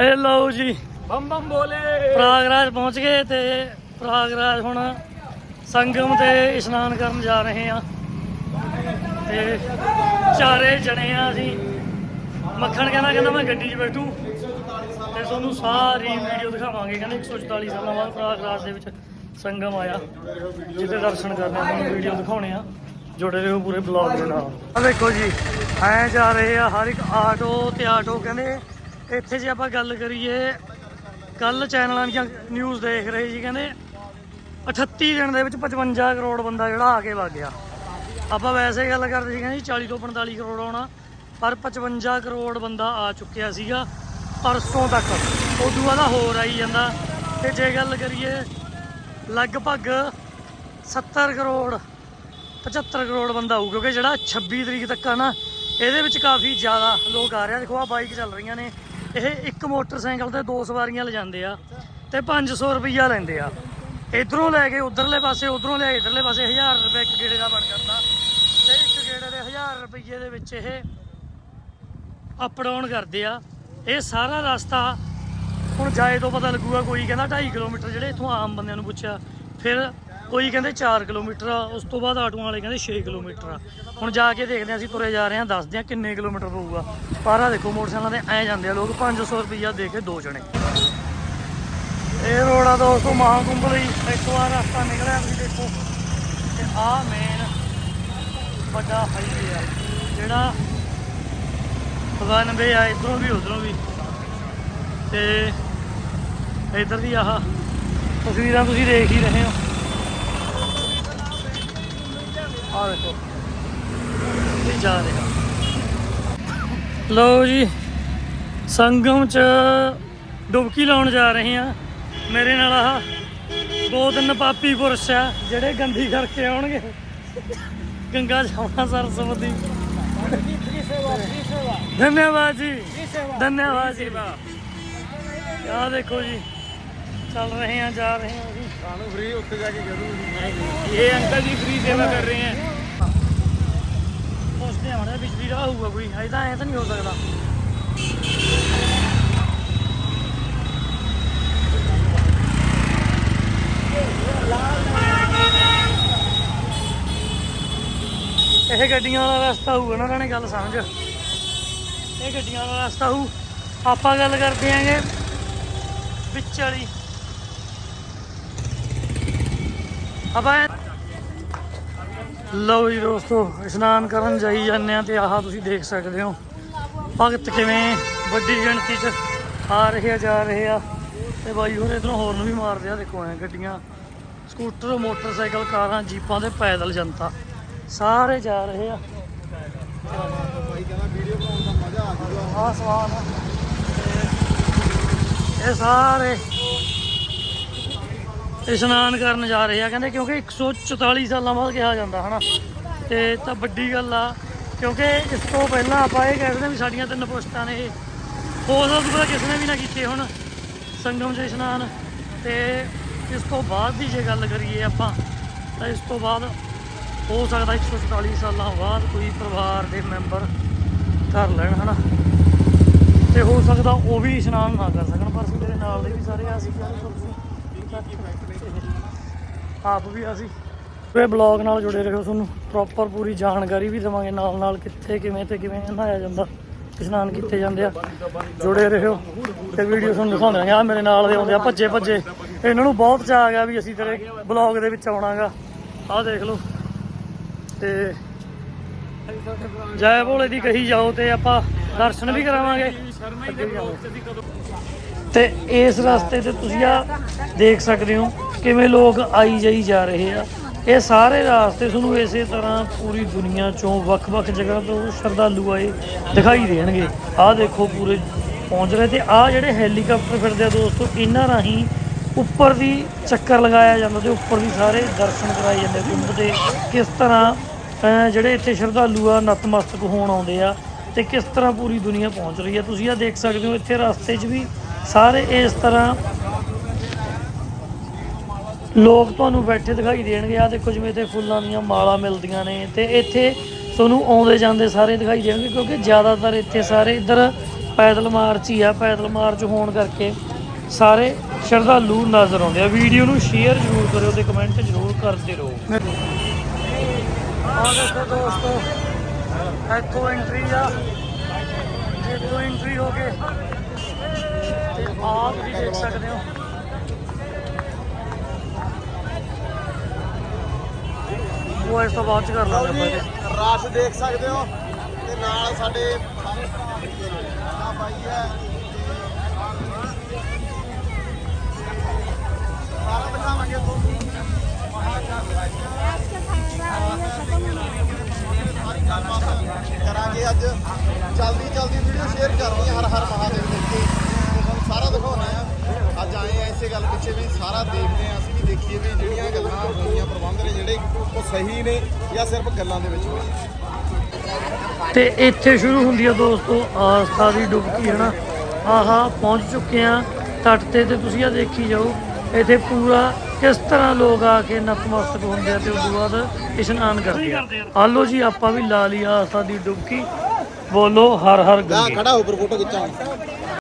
ਇਹ ਲਓ ਜੀ। ਬੰਮ ਬੰਮ ਬੋਲੇ। ਪ੍ਰਾਗਰਾਜ ਪਹੁੰਚ ਗਏ ਤੇ ਪ੍ਰਾਗਰਾਜ ਹੁਣ ਸੰਗਮ ਤੇ ਇਸ਼ਨਾਨ ਕਰਨ ਜਾ ਰਹੇ ਆ ਤੇ ਚਾਰੇ ਜਣੇ ਆ ਅਸੀਂ ਮੱਖਣ ਕਹਿੰਦਾ ਕਹਿੰਦਾ ਮੈਂ ਗੱਡੀ 'ਚ ਬੈਠੂ। ਤੇ ਤੁਹਾਨੂੰ ਸਾਰੀ ਵੀਡੀਓ ਦਿਖਾਵਾਂਗੇ। ਕਹਿੰਦੇ 144 ਸਾਲਾਂ ਬਾਅਦ ਪ੍ਰਾਗਰਾਜ ਦੇ ਵਿੱਚ ਸੰਗਮ ਆਇਆ। ਜਿਹਦੇ ਦਰਸ਼ਨ ਕਰਨੇ ਆ ਤੁਹਾਨੂੰ ਵੀਡੀਓ ਦਿਖਾਉਣੇ ਆ। ਜੁੜੇ ਰਹੋ ਪੂਰੇ ਬਲੌਗ ਦੇ ਨਾਲ। ਆ ਦੇਖੋ ਜੀ ਐ ਜਾ ਰਹੇ ਆ ਹਰ ਇੱਕ ਆਟੋ ਤੇ ਆਟੋ ਕਹਿੰਦੇ ਇੱਥੇ ਜੇ ਆਪਾਂ ਗੱਲ ਕਰੀਏ ਕੱਲ ਚੈਨਲਾਂ ਦੀਆਂ ਨਿਊਜ਼ ਦੇਖ ਰਹੇ ਜੀ, ਕਹਿੰਦੇ 38 ਦਿਨ ਦੇ ਵਿੱਚ 55 ਕਰੋੜ ਬੰਦਾ ਜਿਹੜਾ ਆ ਕੇ ਵਗ ਗਿਆ। ਆਪਾਂ ਵੈਸੇ ਗੱਲ ਕਰਦੇ ਸੀ, ਕਹਿੰਦੇ 40 ਤੋਂ 45 ਕਰੋੜ ਆਉਣਾ, ਪਰ 55 ਕਰੋੜ ਬੰਦਾ ਆ ਚੁੱਕਿਆ ਸੀਗਾ ਪਰਸੋਂ ਤੱਕ। ਉਦੋਂ ਬਾਅਦ ਹੋਰ ਆਈ ਜਾਂਦਾ। ਤੇ ਜੇ ਗੱਲ ਕਰੀਏ, ਲਗਭਗ 70 ਕਰੋੜ 75 ਕਰੋੜ ਬੰਦਾ ਆਊ, ਕਿਉਂਕਿ ਜਿਹੜਾ 26 ਤਰੀਕ ਤੱਕ ਆ ਨਾ, ਇਹਦੇ ਵਿੱਚ ਕਾਫੀ ਜ਼ਿਆਦਾ ਲੋਕ ਆ ਰਹੇ ਆ। ਦੇਖੋ ਆ ਬਾਈਕ ਚੱਲ ਰਹੀਆਂ ਨੇ। ਇਹ ਇੱਕ ਮੋਟਰਸਾਈਕਲ ਤੇ ਦੋ ਸਵਾਰੀਆਂ ਲਿਜਾਂਦੇ ਆ ਤੇ 500 ਰੁਪਈਆ ਲੈਂਦੇ ਆ। ਇਧਰੋਂ ਲੈ ਕੇ ਉਧਰਲੇ ਪਾਸੇ, ਉਧਰੋਂ ਲੈ ਕੇ ਇਧਰਲੇ ਪਾਸੇ 1000 ਰੁਪਏ ਇੱਕ ਗੇੜੇ ਦਾ ਬਣ ਜਾਂਦਾ। ਤੇ ਇੱਕ ਗੇੜੇ ਦੇ 1000 ਰੁਪਏ ਦੇ ਵਿੱਚ ਇਹ ਅਪ ਡਾਊਨ ਕਰਦੇ ਆ। ਇਹ ਸਾਰਾ ਰਸਤਾ ਹੁਣ ਜਾਏ ਤੋਂ ਪਤਾ ਲੱਗੂਗਾ, ਕੋਈ ਕਹਿੰਦਾ 2.5 ਕਿਲੋਮੀਟਰ ਜਿਹੜੇ ਇਥੋਂ ਆਮ ਬੰਦਿਆਂ ਨੂੰ ਪੁੱਛਿਆ। ਫਿਰ ਕੋਈ ਕਹਿੰਦੇ 4 ਕਿਲੋਮੀਟਰ ਆ, ਉਸ ਤੋਂ ਬਾਅਦ ਆਟੋਆਂ ਵਾਲੇ ਕਹਿੰਦੇ 6 ਕਿਲੋਮੀਟਰ ਆ। ਹੁਣ ਜਾ ਕੇ ਦੇਖਦੇ ਆ ਅਸੀਂ ਤੁਰੇ ਜਾ ਰਹੇ ਹਾਂ, ਦੱਸਦੇ ਆ ਕਿੰਨੇ ਕਿਲੋਮੀਟਰ ਪਊਗਾ। ਪਾਰਾ ਦੇਖੋ, ਮੋਟਰਸਾਈਕਲਾਂ ਤੇ ਐ ਜਾਂਦੇ ਆ, ਲੋਕ 500 ਰੁਪਈਆ ਦੇ ਕੇ ਦੋ ਜਣੇ। ਇਹ ਰੋਡ ਆ ਦੋਸਤੋ, ਮਹਾਕੁੰਭ ਲਈ। ਇੱਥੋਂ ਆ ਰਸਤਾ ਨਿਕਲਿਆ, ਤੁਸੀਂ ਦੇਖੋ। ਤੇ ਆ ਮੇਨ ਵੱਡਾ ਹਾਈਵੇ ਆ, ਜਿਹੜਾ 92 ਆ, ਇਧਰੋਂ ਵੀ ਉਧਰੋਂ ਵੀ। ਤੇ ਇਧਰ ਦੀ ਆਹ ਤਸਵੀਰਾਂ ਤੁਸੀਂ ਦੇਖ ਹੀ ਰਹੇ ਹੋ। ਆ ਦੇਖੋ ਇਹ ਜਾ ਰਿਹਾ। ਲਓ ਜੀ ਸੰਗਮ ਚ ਡੁਬਕੀ ਲਾਉਣ ਜਾ ਰਹੇ ਆ ਮੇਰੇ ਨਾਲ ਆਹ ਦੋ ਤਿੰਨ ਪਾਪੀ ਪੁਰਸ਼ ਆ ਜਿਹੜੇ ਗੰਦੀ ਕਰਕੇ ਆਉਣਗੇ। ਗੰਗਾ ਜਮਨਾ ਸਰਸਵਤੀ ਧੰਨਵਾਦ ਜੀ। ਧੰਨਵਾਦ ਜੀ। ਆ ਦੇਖੋ ਜੀ ਚੱਲ ਰਹੇ ਆ ਜਾ ਰਹੇ ਆ ਅਸੀਂ ਸਾਨੂੰ ਫ੍ਰੀ ਉੱਥੇ ਜਾ ਕੇ ਕਰੂ ਇਹ ਅੰਕਲ ਜੀ ਫ੍ਰੀ ਸੇਵਾ ਕਰ ਰਹੇ ਹੈ। ਪੁੱਛਦੇ ਆ ਮਾੜਾ ਬਿਜਲੀ ਦਾ ਹੋਊਗਾ ਕੋਈ। ਐ ਤਾਂ ਐ ਤਾਂ ਨਹੀਂ ਹੋ ਸਕਦਾ। ਇਹ ਗੱਡੀਆਂ ਵਾਲਾ ਰਸਤਾ ਹੋਊਗਾ ਨਾ ਉਹਨਾਂ ਨੇ ਗੱਲ ਸਮਝ। ਇਹ ਗੱਡੀਆਂ ਵਾਲਾ ਰਸਤਾ ਹੋਊ। ਆਪਾਂ ਗੱਲ ਕਰਦੇ ਆਂਗੇ ਵਿੱਚ ਵਾਲੀ। ਆਪਾਂ ਲਓ ਜੀ ਦੋਸਤੋ, ਇਸ਼ਨਾਨ ਕਰਨ ਜਾਈ ਜਾਂਦੇ ਆ ਤੇ ਆਹ ਤੁਸੀਂ ਦੇਖ ਸਕਦੇ ਹੋ। ਭਗਤ ਕਿਵੇਂ ਵੱਡੀ ਗਿਣਤੀ 'ਚ ਆ ਰਹੇ ਆ ਜਾ ਰਹੇ। ਆ ਤੇ ਬਾਈ ਹੋਰ ਇਧਰੋਂ ਹੋਰਨ ਵੀ ਮਾਰਦੇ ਆ ਦੇਖੋ ਐ ਗੱਡੀਆਂ, ਸਕੂਟਰ, ਮੋਟਰਸਾਈਕਲ, ਕਾਰਾਂ, ਜੀਪਾਂ ਤੇ ਪੈਦਲ ਜਨਤਾ। ਸਾਰੇ ਜਾ ਰਹੇ ਆ। ਭਾਈ ਕਹਿੰਦਾ ਵੀਡੀਓ ਬਣਾਉਣ ਦਾ ਮਜ਼ਾ ਆ। ਜੂਗਾ ਆਹ ਸਵਾਲ ਇਹ ਸਾਰੇ ਇਸ਼ਨਾਨ ਕਰਨ ਜਾ ਰਹੇ ਆ। ਕਹਿੰਦੇ ਕਿਉਂਕਿ 144 ਸਾਲਾਂ ਬਾਅਦ ਕਿਹਾ ਜਾਂਦਾ, ਹਨਾ? ਤੇ ਤਾਂ ਵੱਡੀ ਗੱਲ ਆ, ਕਿਉਂਕਿ ਇਸ ਤੋਂ ਪਹਿਲਾਂ ਆਪਾਂ ਇਹ ਕਹਿੰਦੇ ਵੀ ਸਾਡੀਆਂ ਤਿੰਨ ਪੋਸਟਾਂ ਨੇ ਇਹ। ਹੋ ਸਕਦਾ ਕਿਸੇ ਨੇ ਵੀ ਨਾ ਕੀਤੇ ਹੁਣ, ਸੰਗਮ 'ਚ ਇਸ਼ਨਾਨ। ਤੇ ਇਸ ਤੋਂ ਬਾਅਦ ਦੀ ਜੇ ਗੱਲ ਕਰੀਏ ਆਪਾਂ, ਤਾਂ ਇਸ ਤੋਂ ਬਾਅਦ ਹੋ ਸਕਦਾ 144 ਸਾਲਾਂ ਬਾਅਦ ਕੋਈ ਪਰਿਵਾਰ ਦੇ ਮੈਂਬਰ ਕਰ ਲੈਣ, ਹਨਾ? ਤੇ ਹੋ ਸਕਦਾ ਉਹ ਵੀ ਇਸ਼ਨਾਨ ਨਾ ਕਰ ਸਕਣ, ਪਰ ਮੇਰੇ ਨਾਲ ਦੇ ਵੀ ਸਾਰੇ ਆ ਸੀ ਆਪ ਵੀ ਅਸੀਂ। ਇਹ ਬਲੌਗ ਨਾਲ ਜੁੜੇ ਰਹੋ ਤੁਹਾਨੂੰ। ਪ੍ਰੋਪਰ ਪੂਰੀ ਜਾਣਕਾਰੀ ਵੀ ਦੇਵਾਂਗੇ ਨਾਲ ਨਾਲ ਕਿੱਥੇ, ਕਿਵੇਂ ਤੇ ਕਿਵੇਂ ਨਹਾਇਆ ਜਾਂਦਾ, ਇਸ਼ਨਾਨ ਕੀਤੇ ਜਾਂਦੇ ਆ। ਜੁੜੇ ਰਹੋ ਤੇ ਵੀਡੀਓ ਤੁਹਾਨੂੰ ਦਿਖਾਉਂਦੇ ਆ ਮੇਰੇ ਨਾਲ ਦੇ ਆਉਂਦੇ ਆ ਭੱਜੇ ਭੱਜੇ। ਇਹਨਾਂ ਨੂੰ ਬਹੁਤ ਚਾਅ ਆ ਗਿਆ ਵੀ ਅਸੀਂ ਤੇਰੇ ਬਲੌਗ ਦੇ ਵਿੱਚ ਆਉਣਾਗਾ। ਆਹ ਦੇਖ ਲਓ। ਤੇ ਜੈ ਭੋਲੇ ਦੀ ਕਹੀ ਜਾਓ ਤੇ ਆਪਾਂ ਦਰਸ਼ਨ ਵੀ ਕਰਾਵਾਂਗੇ। ਅੱਗੇ ਤੇ ਇਸ ਰਸਤੇ ਤੇ ਤੁਸੀਂ ਆ ਦੇਖ ਸਕਦੇ ਹੋ। ਕਿਵੇਂ ਲੋਕ ਆਈ ਜਾਈ ਜਾ ਰਹੇ ਆ? ਇਹ ਸਾਰੇ ਰਾਸਤੇ ਤੁਹਾਨੂੰ ਇਸੇ ਤਰ੍ਹਾਂ ਪੂਰੀ ਦੁਨੀਆ ਚੋਂ ਵੱਖ-ਵੱਖ ਜਗ੍ਹਾ ਤੋਂ ਸ਼ਰਧਾਲੂ ਆਏ ਦਿਖਾਈ ਦੇਣਗੇ। ਆਹ ਦੇਖੋ ਪੂਰੇ ਪਹੁੰਚ ਰਹੇ ਤੇ ਆਹ ਜਿਹੜੇ ਹੈਲੀਕਾਪਟਰ ਫਿਰਦੇ ਆ ਦੋਸਤੋ, ਇਹਨਾਂ ਰਾਹੀਂ ਉੱਪਰ ਦੀ ਚੱਕਰ ਲਗਾਇਆ ਜਾਂਦਾ ਤੇ ਉੱਪਰ ਦੀ ਸਾਰੇ ਦਰਸ਼ਨ ਕਰਾਏ ਜਾਂਦੇ ਆ ਕੁੰਭ ਦੇ। ਕਿਸ ਤਰ੍ਹਾਂ ਜਿਹੜੇ ਇੱਥੇ ਸ਼ਰਧਾਲੂ ਆ, ਨਤਮਸਤਕ ਹੋਣ ਆਉਂਦੇ ਆ ਤੇ ਕਿਸ ਤਰ੍ਹਾਂ ਪੂਰੀ ਦੁਨੀਆ ਪਹੁੰਚ ਰਹੀ ਆ? ਤੁਸੀਂ ਆ ਦੇਖ ਸਕਦੇ ਹੋ, ਇੱਥੇ ਰਸਤੇ 'ਚ ਵੀ ਸਾਰੇ ਇਸ ਤਰ੍ਹਾਂ ਲੋਕ ਤੁਹਾਨੂੰ ਬੈਠੇ ਦਿਖਾਈ ਦੇਣਗੇ ਆ ਦੇਖੋ ਜਿਵੇਂ ਇੱਥੇ ਫੁੱਲਾਂ ਦੀਆਂ ਮਾਲਾ ਮਿਲਦੀਆਂ ਨੇ ਤੇ ਇੱਥੇ ਤੁਹਾਨੂੰ ਆਉਂਦੇ ਜਾਂਦੇ ਸਾਰੇ ਦਿਖਾਈ ਦੇਣਗੇ ਕਿਉਂਕਿ ਜ਼ਿਆਦਾਤਰ ਇੱਥੇ ਸਾਰੇ ਇੱਧਰ ਪੈਦਲ ਮਾਰਚ ਹੀ ਆ, ਪੈਦਲ ਮਾਰਚ ਹੋਣ ਕਰਕੇ ਸਾਰੇ ਸ਼ਰਧਾਲੂ ਨਜ਼ਰ ਆਉਂਦੇ ਆ। ਵੀਡੀਓ ਨੂੰ ਸ਼ੇਅਰ ਜ਼ਰੂਰ ਕਰਿਓ ਤੇ ਕਮੈਂਟ ਜ਼ਰੂਰ ਕਰਦੇ ਰਹੋ। ਆ ਦੇਖੋ ਦੋਸਤੋ, ਇੱਥੋਂ ਐਂਟਰੀ ਆ। ਇੱਥੋਂ ਐਂਟਰੀ ਹੋ ਕੇ। ਤੇ ਆਪ ਵੀ ਦੇਖ ਸਕਦੇ ਹੋ। ਉਹ ਇਸ ਤੋਂ ਬਾਅਦ ਚ ਕਰ ਲਾਂਗੇ ਆਪਾਂ। ਰਾਸ਼ ਦੇਖ ਸਕਦੇ ਹੋ ਤੇ ਨਾਲ ਸਾਡੇ ਸਾਰੇ ਆ ਬਾਈ ਹੈ ਸਾਰਾ ਦਿਖਾਵਾਂਗੇ ਤੁਹਾਨੂੰ ਸਾਰੀ ਗੱਲਬਾਤ ਕਰਾਂਗੇ ਅੱਜ। ਜਲਦੀ ਜਲਦੀ ਵੀਡੀਓ ਸ਼ੇਅਰ ਕਰਨੀ ਹੈ ਹਰ ਹਰ ਮਹਾਦੇਵ ਲਿਖ ਕੇ ਤੁਹਾਨੂੰ ਸਾਰਾ ਦਿਖਾਉਣਾ ਆ। ਅੱਜ ਆਏ ਆ ਇਸੇ ਗੱਲ ਪਿੱਛੇ ਵੀ ਸਾਰਾ ਦੇਖਦੇ ਆ ਅਸੀਂ ਵੀ ਦੇਖੀਏ ਵੀ ਜਿਹੜੀਆਂ ਗੱਲਾਂ ਹੋਈਆਂ ਪ੍ਰਬੰਧ ਨੇ ਜਿਹੜੇ ਉਹ ਸਹੀ ਨੇ ਜਾਂ ਸਿਰਫ ਗੱਲਾਂ ਦੇ ਵਿੱਚ ਹੋਈਆਂ ਤੇ ਇੱਥੇ ਸ਼ੁਰੂ ਹੁੰਦੀ ਆ ਦੋਸਤੋ ਆਸਥਾ ਦੀ ਡੁਬਕੀ ਹੈ ਨਾ ਆਹਾ ਪਹੁੰਚ ਚੁੱਕੇ ਆ ਤੱਟ ਤੇ ਤੇ ਤੁਸੀਂ ਆ ਦੇਖੀ ਜਾਓ ਇੱਥੇ ਪੂਰਾ ਕਿਸ ਤਰ੍ਹਾਂ ਲੋਕ ਆ ਕੇ ਨਤਮਸਤਕ ਹੁੰਦੇ ਆ ਤੇ ਉਸ ਤੋਂ ਬਾਅਦ ਇਸ਼ਨਾਨ ਕਰਦੇ ਆ। ਆਲੋ ਜੀ ਆਪਾਂ ਵੀ ਲਾ ਲਈ ਆਸਥਾ ਦੀ ਡੁਬਕੀ। ਬੋਲੋ ਹਰ ਹਰ ਗੰਗੇ ਖੜਾ ਹੋ ਪਰ ਫੋਟੋ ਖਿੱਚਾਂਗੇ